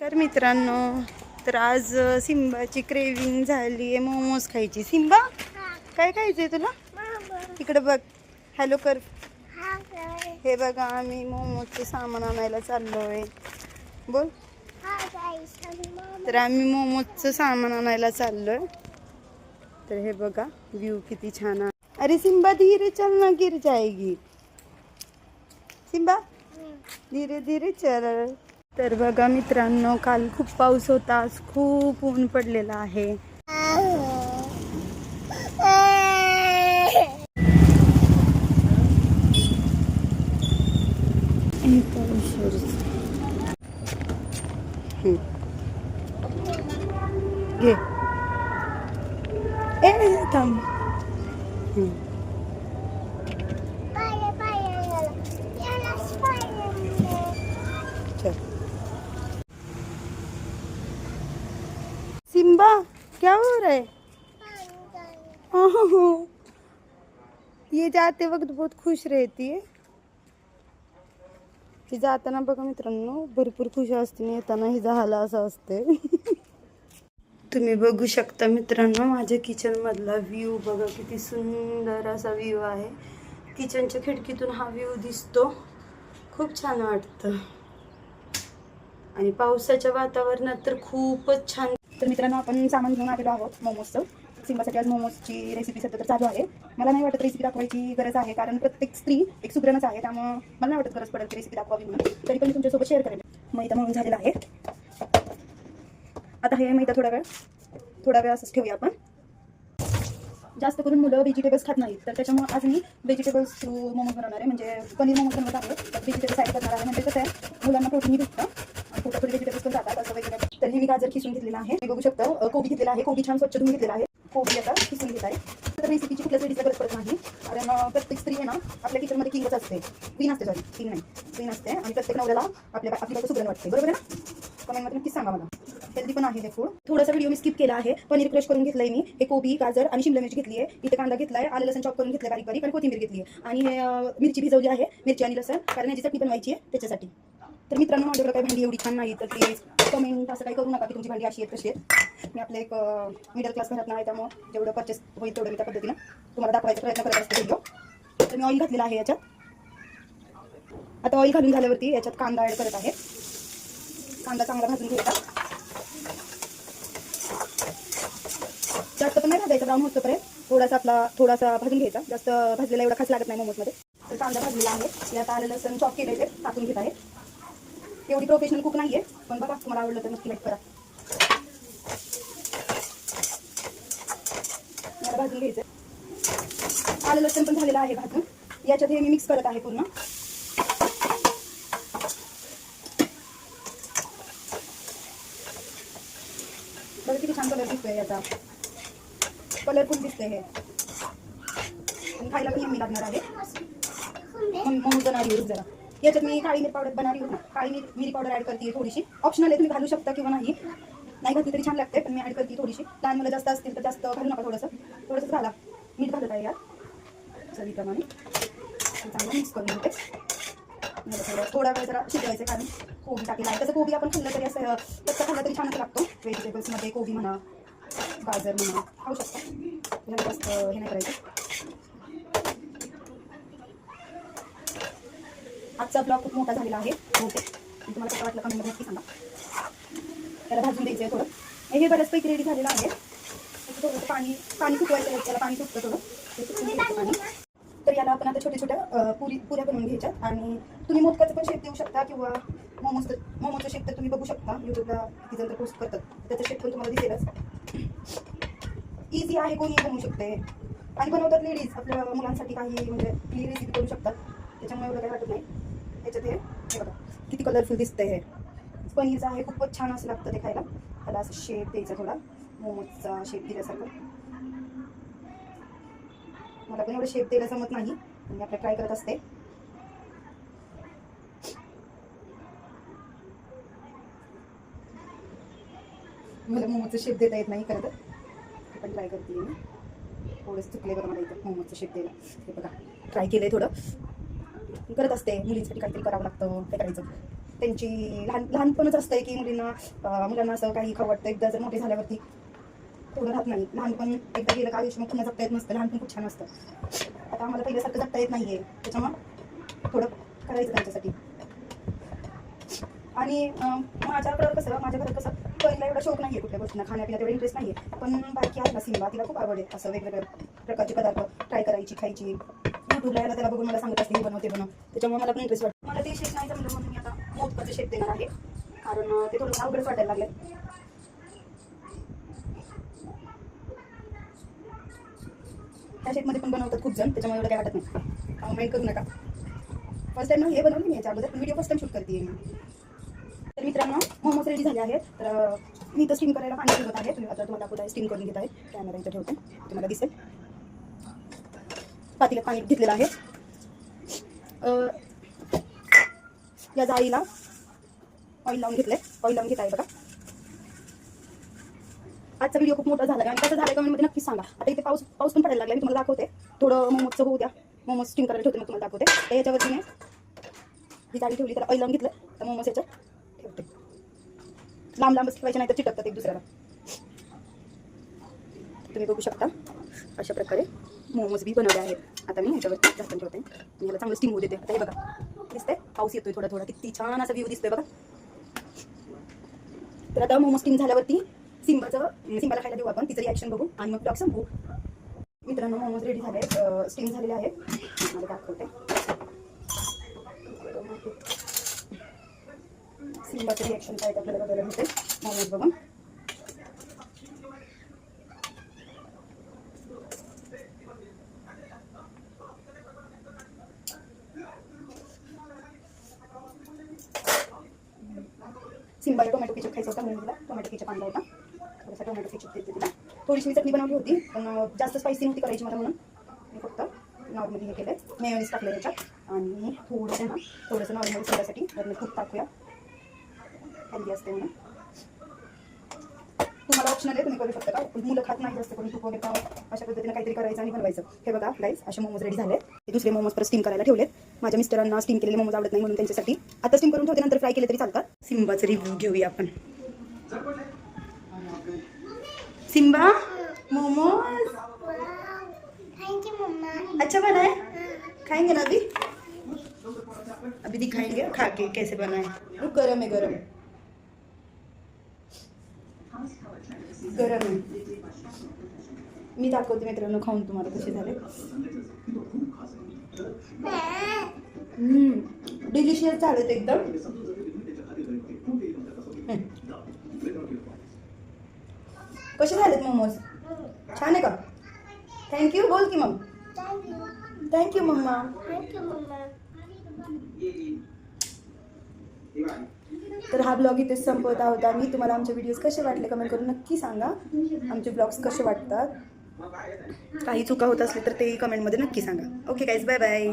तर मित्रांनो तर आज सिंबाची क्रेविंग झाली आहे. मोमोज खायची. सिंबा काय खायचंय तुला? इकडे बघ. हॅलो कर. हे बघा आम्ही मोमोजचे सामान आणायला चाललोय. बोल. तर आम्ही मोमोजचं सामान आणायला चाललोय. तर हे बघा व्ह्यू किती छान आहे. अरे सिंबा धीरे चल ना गिर जाएगी सिंबा धीरे धीरे चल. तर बघा मित्रांनो काल खूप पाऊस होता आज खूप ऊन पडलेला आहे. हे. घे. ए थांब हम्म. चल सिम्बा क्या हो रहा है? ओह, ये जाते वक्त बहुत खुश रहती है। ही जाताना बघा मित्रांनो भरपूर खुश असते मी येताना ही झाला असं असते. तुम्ही बघू शकता मित्रांनो माझ्या किचन मधला व्ह्यू बघा किती सुंदर असा व्ह्यू आहे. किचनच्या खिडकीतून हा व्ह्यू दिसतो. खूप छान वाटतं. आणि पावसाच्या वातावरणात तर खूपच छान तर मित्रांनो आपण सामान घेऊन आलेलो आहोत मोमोजचं. सिंबासाठी आज मोमोजची रेसिपी सध्या तर चालू आहे. मला नाही वाटत रेसिपी दाखवायची गरज आहे कारण प्रत्येक स्त्री एक सुग्रणच आहे त्यामुळं मला नाही वाटत गरज पडेल रेसिपी दाखवावी म्हणून. तरी पण मी तुमच्यासोबत शेअर करेन. मैदा म्हणून झालेला आहे. आता हे मैदा थोडा वेळ थोडा वेळ असंच ठेवूया आपण. जास्त करून मुलं व्हेजिटेबल्स खात नाहीत तर त्याच्यामुळे आज मी व्हेजिटेबल्स थ्रू मोमोज बनवणार आहे. म्हणजे पनीर मोमोज बनवत आहे व्हेजिटेबल्स ॲड करणार आहे. म्हणजे कसं आहे मुलांना प्रोटीन भेटतं थोडी व्हेजिटेबल्स पण जातात असं वगैरे. तर हे मी गाजर खिसून घेतलेलं आहे मी बघू शकतो कोबी घेतलेला आहे कोबी छान स्वच्छ धुवून घेतलेला आहे. कोबी आता खिसून घेत आहे. तर रेसिपीची कुठल्याच लेडीजला गरज पडत नाही. कारण प्रत्येक स्त्री आहे ना आपल्या किचनमध्ये किंगच असते. क्वीन असते सॉरी किंग नाही. क्वीन असते आणि प्रत्येक नवऱ्याला आपल्या आपली बायको सुगरण वाटते. बरोबर ना? कमेंटमध्ये नक्कीच सांगा मला. हेल्दी पण आहे हे फूड थोडासा व्हिडिओ मी स्किप केला आहे पनीर क्रश करून घेतलंय मी. हे कोबी गाजर आणि शिमला मिरची घेतली आहे इथे कांदा घेतलाय आलं लसण चॉप करून घेतलं बारीक बारीक आणि कोथिंबीर घेतली आहे आणि हे मिरची भिजवली आहे मिरची आणि लसण. कारण याची चटणी बनवायची आहे त्याच्यासाठी. तर मित्रांनो माझ्याकडे काही भांडी एवढी छान नाही तर प्लीज कमेंट असं काही करू नका की तुमची भांडी अशी आहेत तशी आहेत. मी आपलं एक मिडल क्लास घरात नाही त्यामुळं जेवढं परचेस होईल तेवढं मी त्या पद्धतीनं तुम्हाला दाखवायचा प्रयत्न करत असते व्हिडिओ तर मी ऑइल घातलेला आहे याच्यात. आता ऑइल घालून झाल्यावरती याच्यात कांदा ॲड करत आहे. कांदा चांगला भाजून घ्यायचा जास्त पण नाही भाजायचा ब्राऊन होतोपर्यंत थोडासा आपला थोडासा भाजून घ्यायचा. जास्त भाजलेला एवढा खास लागत नाही मोमोजमध्ये. तर कांदा भाजलेला आहे. यात आलं लसण चॉप केलेले टाकून घेत आहे. एवढी प्रोफेशनल कुक नाहीये पण बघा तुम्हाला आवडलं तर नक्की लाईक करा. भाजून घ्यायचं आलं लसण पण झालेलं आहे भाजून. याच्यात हे मी मिक्स करत आहे पूर्ण. बघा किती छान कलर दिसतोय याचा. कलरफुल दिसतंय हे. खायला पण यम्मी लागणार आहे. बनवली होती जरा. याच्यात मी काळी मिरी पावडर बनवली होती. काळी मिरी मिरी पावडर ऍड करते थोडीशी. ऑप्शनल आहे तुम्ही घालू शकता किंवा नाही. नाही घातली तरी छान लागते पण मी ऍड करते थोडीशी. लहान मुलं जास्त असतील तर जास्त घालू नका थोडंसं. थोडंसं घाला. मीठ घालत आहे यात. चवीप्रमाणे. चांगलं मिक्स करून घेते. थोडं थोडा वेळ जरा शिजवायचं कारण कोबी टाकलेला आहे. तसं कोबी आपण खाल्लं तरी असं तसं खाल्लं तरी छानच लागतो. व्हेजिटेबल्समध्ये कोबी म्हणा गाजर म्हणा खाऊ शकता. जास्त हे नाही करायचं. आजचा ब्लॉग खूप मोठा झालेला आहे. ओके. तुम्हाला कसं वाटलं कमेंटमध्ये नक्की सांगा. त्याला भाजून द्यायचं आहे थोडं. हे हे बऱ्याचपैकी रेडी झालेलं आहे. थोडंसं पाणी पाणी सुकवायचं आहे. त्याला पाणी सुकतं थोडं. ते पाणी. तर याला आपण आता छोट्या छोट्या पुरी पुऱ्या बनवून घ्यायच्यात आणि तुम्ही मोदकाचं पण शेप देऊ शकता किंवा मोमोचं मोमोचं शेप तर तुम्ही बघू शकता. युट्यूबला किती जण तर पोस्ट करतात. त्याचं शेप पण तुम्हाला दिसेलच. इझी आहे कोणी बनवू शकते. आणि बनवतात लेडीज आपल्या मुलांसाठी काही म्हणजे रेसिपी करू शकतात. त्याच्यामुळे एवढं काही वाटत नाही. ह्याच्यात हे बघा किती कलरफुल दिसतंय हे. पनीरचं आहे खूपच छान असं लागतं ते खायला त्याला असं शेप द्यायचा थोडा मोमोजचा शेप दिल्यासारखं. मला पण एवढं शेप द्यायला जमत नाही मी आपल्या ट्राय करत असते. मला मोमोजचं शेप देता येत नाही खरं तर. ते पण ट्राय करते मी. थोडंसं चुकले बरं मला इथं मोमोजचं शेप द्यायला. हे बघा ट्राय केलंय थोडं. करत असते. मुलींसाठी काहीतरी करावं लागतं ते करायचं. त्यांची लहान लहानपणच असतंय की मुलींना मुलांना असं काही खाऊ वाटतं. एकदा जर मोठे झाल्यावरती थोडं राहत नाही. लहानपण एकदा गेलं का आयुष्य मग पुन्हा जगता येत नसतं. लहानपण खूप छान असतं. आता आम्हाला पहिल्यासारखं जगता येत नाहीये. त्याच्यामुळं थोडं करायचं त्यांच्यासाठी. आणि अं, माझ्याकडं कसं? माझ्या घरात कसं? पहिला एवढा शौक नाही आहे कुठल्या गोष्टींना. खाण्यापिण्यात एवढा इंटरेस्ट नाही आहे पण बाकी आहे ना सिंबा तिला खूप आवड आहे. असं वेगवेगळ्या प्रकारचे पदार्थ ट्राय करायची खायची. युट्यूबला यायला त्याला बघून मला सांगत असते हे बनव बनव. त्याच्यामुळे मला पण इंटरेस्ट वाटतो. मला ते शेत नाही जमलं म्हणून मी आता मोदकाचं शेत देणार आहे. कारण ते थोडं अवघडच वाटायला लागलं त्या शेपमध्ये पण बनवतात खूप जण त्याच्यामुळे एवढं काय वाटत नाही. माइंड करू नका. फर्स्ट टाइम हे बनवली मी याच्या अगोदर व्हिडिओ फर्स्ट टाइम शूट करते मी. तर मित्रांनो मोमोज रेडी झाले आहेत. तर मी तर स्टीम करायला पाणी ठेवत आहे. तुम्ही आता तुम्हाला कुठे स्टीम करून घेत आहे. कॅमेरा इथं ठेवते. तुम्हाला दिसेल. पातीला पाणी घेतलेलं आहे. या जाळीला ऑइल लावून घेतलंय. ऑइल लावून घेत आहे बघा. आजचा व्हिडिओ खूप मोठा झाला आणि कसं झालं कमेंटमध्ये नक्कीच सांगा. आता इथे पाऊस पाऊस पण पडायला लागला मी तुम्हाला दाखवते. थोडं मोमोजचं होऊ द्या. मोमोज स्टीम करायला ठेवते मग तुम्हाला दाखवते. तर याच्यावरती मी ही जाळी ठेवली त्याला ऑइल लावून घेतलं. तर मोमोज याच्यात ठेवते. लांब लांबच ठेवायचे नाही तर चिटकतात एक दुसऱ्याला. तुम्ही बघू शकता अशा प्रकारे. मोमोज बी बनवले आहेत. आता मी ह्याच्यावर झाकण ठेवते. मी ह्याला चांगलं स्टीम होऊ देते. आता हे बघा. दिसतंय? पाऊस येतोय थोडा थोडा. किती छान असा व्ह्यू दिसतोय बघा. तर आता मोमो स्टीम झाल्यावरती सिंबाचं म्हणजे सिंबाला खायला देऊ आपण. तिचं रिॲक्शन बघू. आणि मग ब्लॉग संपू मित्रांनो मोमोज रेडी झाले स्टीम झालेले आहेत. मला दाखवते. सिंबाचं रिॲक्शन काय आपल्याला बघायला मिळते मोमोज बघून. सिंबाला टोमॅटो केचप खायचा होता म्हणून तिला टोमॅटो केचप आणला होता. थोडासा टोमॅटो केचप देते तिला. थोडीशी मी चटणी बनवली होती. पण जास्त स्पायसी नव्हती करायची मला म्हणून. मी फक्त नॉर्मली हे केलं आहे मेयोनीस टाकलं त्याच्यात. आणि थोडंसं ना थोडंसं नॉर्मल सोडासाठी तर मी खूप टाकूया. हेल्दी असते म्हणून. तुम्हाला ऑप्शनल आहे तुम्ही करू शकता का? मुलं खात नाही जास्त करून तूप वगैरे अशा पद्धतीने काहीतरी करायचं आणि बनवायचं. हे बघा गाईस असे मोमोज रेडी झाले हे दुसरे मोमोज परत स्टीम करायला ठेवलेत. माझ्या मिस्टरांना स्टीम केलेले मोमोज आवडत नाही म्हणून त्यांच्यासाठी. आता स्टीम करून ठेवते नंतर फ्राय केले तरी चालतात. सिम्बाचं रिव्ह्यू घेऊया आपण. सिम्बा मोमोज अच्छा बना है खाएंगे ना अभी? अभी दिखाएंगे. खा के कैसे बना है गरम है गरम. गरम आहे. मी दाखवते मित्रांनो खाऊन तुम्हाला कसे झाले. डिलिशियस झालेत एकदम. कसे झालेत मोमोज छान आहे का? थँक्यू बोल की मग. Thank you mumma. मम्मा. तर हा ब्लॉग इथेच संपवत आहोत. आम्ही तुम्हाला आमचे व्हिडिओज कसे वाटले कमेंट करून नक्की सांगा. आमचे ब्लॉग्स कसे वाटतात? काही चुका होत असले तर ते कमेंटमध्ये नक्की सांगा. Okay guys bye bye